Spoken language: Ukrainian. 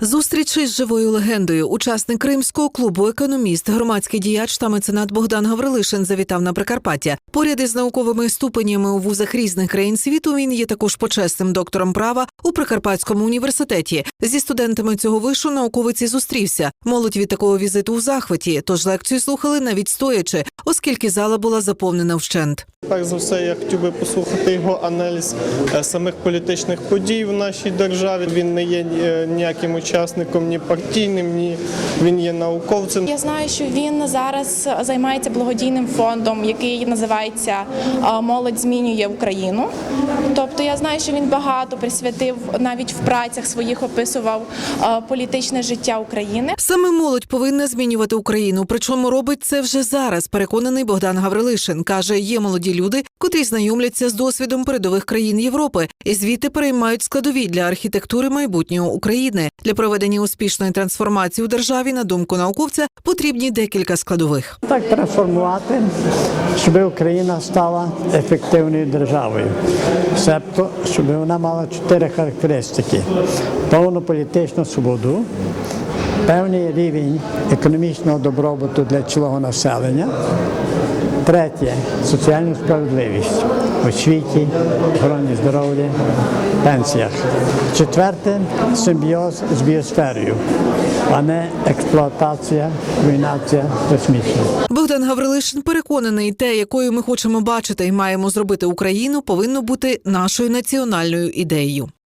Зустріч із живою легендою. Учасник кримського клубу, економіст, громадський діяч та меценат Богдан Гаврилишин завітав на Прикарпаття. Поряд із науковими ступенями у вузах різних країн світу він є також почесним доктором права у Прикарпатському університеті. Зі студентами цього вишу науковиці зустрівся. Молодь від такого візиту у захваті, тож лекцію слухали навіть стоячи, оскільки зала була заповнена вщент. Перш за все, я хотів би послухати його аналіз е, самих політичних подій в нашій державі. Він не є е, ніяким учасником, ні партійним, ні він є науковцем. Я знаю, що він зараз займається благодійним фондом, який називається е, Молодь змінює Україну. Тобто я знаю, що він багато присвятив навіть в працях своїх описував е, політичне життя України. Саме молодь повинна змінювати Україну. Причому робить це вже зараз. Переконаний Богдан Гаврилишин каже, є молоді люди, котрі знайомляться з досвідом передових країн Європи і звідти переймають складові для архітектури майбутнього України. Для проведення успішної трансформації у державі, на думку науковця, потрібні декілька складових. Так трансформувати, щоб Україна стала ефективною державою. Себто, щоб вона мала чотири характеристики: повну політичну свободу, певний рівень економічного добробуту для цілого населення. Третє соціальну справедливість в освіті, охороні здоров'я, пенсіях. Четверте симбіоз з біосферою, а не експлуатація, руйнація космічна. Богдан Гаврилишин переконаний, те, якою ми хочемо бачити і маємо зробити Україну, повинно бути нашою національною ідеєю.